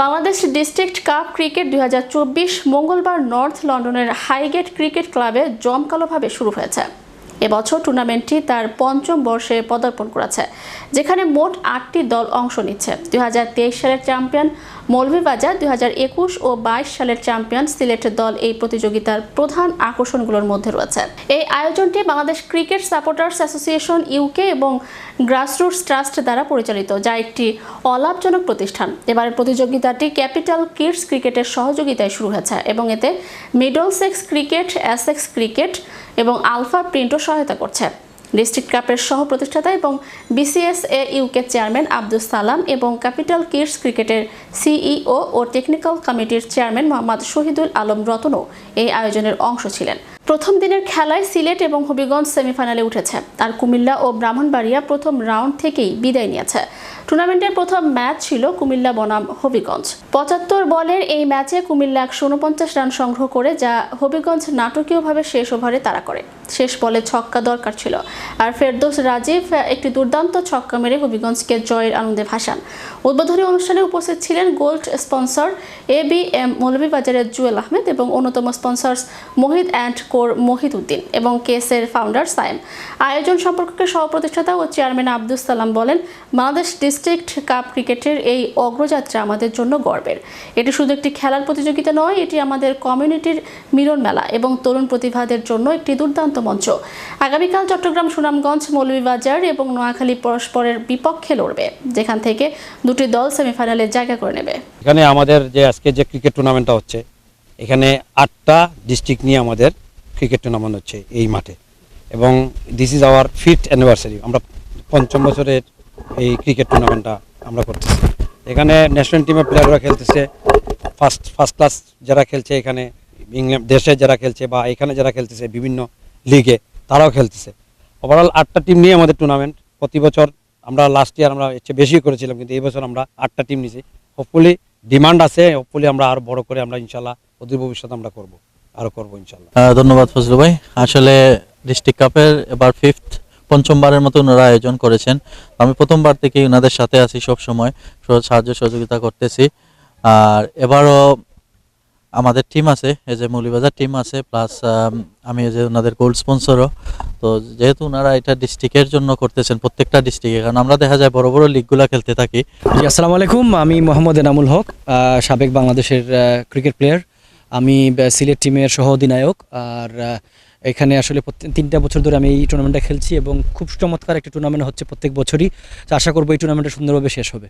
Bangladesh district cup cricket দু হাজার চব্বিশ মঙ্গলবার নর্থ লন্ডনের হাইগেট ক্রিকেট ক্লাবে জমকালোভাবে শুরু হয়েছে। এবছর টুর্নামেন্টটি তার পঞ্চম বর্ষে পদার্পণ করেছে, যেখানে মোট আটটি দল অংশ নিচ্ছে। দু হাজার তেইশ সালের চ্যাম্পিয়ন মৌলভীবাজার দু হাজার একুশ ও বাইশ সালের চ্যাম্পিয়ন সিলেট দল এই প্রতিযোগিতার প্রধান আকর্ষণগুলোর মধ্যে রয়েছে। এই আয়োজনটি Bangladesh cricket supporters association, UK এবং গ্রাসরুটস ট্রাস্ট দ্বারা পরিচালিত, যা একটি অলাভজনক প্রতিষ্ঠান। এবারের প্রতিযোগিতাটি ক্যাপিটাল কিডস ক্রিকেটের সহযোগিতায় শুরু হয়েছে এবং এতে Middlesex cricket, Essex cricket এবং আলফা প্রিন্টও সহায়তা করছে। ডিস্ট্রিক্ট কাপের সহ প্রতিষ্ঠাতা এবং BCS A UK chairman Abdul Salam এবং ক্যাপিটাল কিডস ক্রিকেটের সিইও ও টেকনিক্যাল কমিটির চেয়ারম্যান মোহাম্মদ শহীদুল আলম রতনও এই আয়োজনের অংশ ছিলেন। প্রথম দিনের খেলায় সিলেট এবং হবিগঞ্জ সেমিফাইনালে উঠেছে। আর কুমিল্লা ও ব্রাহ্মণবাড়িয়া প্রথম রাউন্ড থেকেই বিদায় নিয়েছে। টুর্নামেন্টের প্রথম ম্যাচ ছিল কুমিল্লা বনাম হবিগঞ্জ। পঁচাত্তর বলের এই ম্যাচে কুমিল্লা একশো উনপঞ্চাশ রান সংগ্রহ করে, যা হবিগঞ্জ নাটকীয়ভাবে শেষ ওভারে তারা করে। শেষ বলে ছক্কা দরকার ছিল। আর ফেরদৌস রাজীব একটি দুর্দান্ত ছক্কা মেরে হবিগঞ্জকে জয়ের আনন্দে ভাসান। উদ্বোধনী অনুষ্ঠানে উপস্থিত ছিলেন gold sponsor A B M মৌলভীবাজারের জুয়েল আহমেদ এবং অন্যতম sponsors Mohit and core Mohit Uddin এবং কেসের ফাউন্ডার সাইম আয়োজন সম্পর্কে সহ প্রতিষ্ঠাতা ও চেয়ারম্যান আব্দুল সালাম বলেন, বাংলাদেশ ডিস্ট্রিক্ট কাপ ক্রিকেটের এই অগ্রযাত্রা আমাদের জন্য গর্বের। এটি শুধু একটি খেলার প্রতিযোগিতা নয়, এটি আমাদের কমিউনিটির মিলন মেলা এবং তরুণ প্রতিভাদের জন্য একটি দুর্দান্ত মঞ্চ। আগামীকাল চট্টগ্রাম, সুনামগঞ্জ, মৌলভীবাজার এবং নোয়াখালী পরস্পরের বিপক্ষে লড়বে, যেখান থেকে দুটি দল সেমিফাইনালে জায়গা করে নেবে। এখানে আমাদের যে আজকে যে ক্রিকেট টুর্নামেন্টটা হচ্ছে, এখানে আটটা ডিস্ট্রিক্ট নিয়ে আমাদের ক্রিকেট টুর্নামেন্ট হচ্ছে এই মাঠে। এবং this is our fifth anniversary আমরা পঞ্চম বছরের এই ক্রিকেট টুর্নামেন্টটা আমরা করতেছি। এখানে ন্যাশনাল টিমের প্লেয়াররা খেলতেছে ফার্স্ট ফার্স্ট ক্লাস যারা খেলছে এখানে ইংল্যান্ড দেশে যারা খেলছে বা এখানে যারা খেলতেছে বিভিন্ন লিগে তারাও খেলতেছে। ওভারঅল আটটা টিম নিয়ে আমাদের টুর্নামেন্ট প্রতি বছর আমরা লাস্ট ইয়ার আমরা এর চেয়ে বেশি করেছিলাম, কিন্তু এই বছর আমরা আটটা টিম নিয়েছি হোপফুলি ডিমান্ড আছে হোপফুলি আমরা আরও বড় করে আমরা ইনশাল্লাহ অদূর ভবিষ্যতে আমরা করব, আরও করব ইনশাল্লাহ ধন্যবাদ ফজলু ভাই। আসলে ডিস্ট্রিক্ট কাপের এবার ফিফথ পঞ্চমবারের মতো ওনারা আয়োজন করেছেন। আমি প্রথমবার থেকে ওনাদের সাথে আছি সব সময় সাহায্য সহযোগিতা করতেছি। আর এবারও আমাদের টিম আছে, এই যে মৌলিবাজার টিম আছে প্লাস আমি যে ওনাদের গোল্ড স্পন্সরও তো যেহেতু ওনারা এটা ডিস্ট্রিক্টের জন্য করতেছেন, প্রত্যেকটা ডিস্ট্রিক্টে কারণ আমরা দেখা যায় বড় বড় লিগগুলা খেলতে থাকি। জি, আসসালামু আলাইকুম, আমি মোহাম্মদ এনামুল হক সাবেক বাংলাদেশের ক্রিকেট প্লেয়ার আমি সিলেট টিমের সহ অধিনায়ক আর এখানে আসলে তিনটা বছর ধরে আমি এই টুর্নামেন্টটা খেলছি এবং খুব চমৎকার একটা টুর্নামেন্ট হচ্ছে প্রত্যেক বছরই। আশা করব এই টুর্নামেন্টটা সুন্দরভাবে শেষ হবে।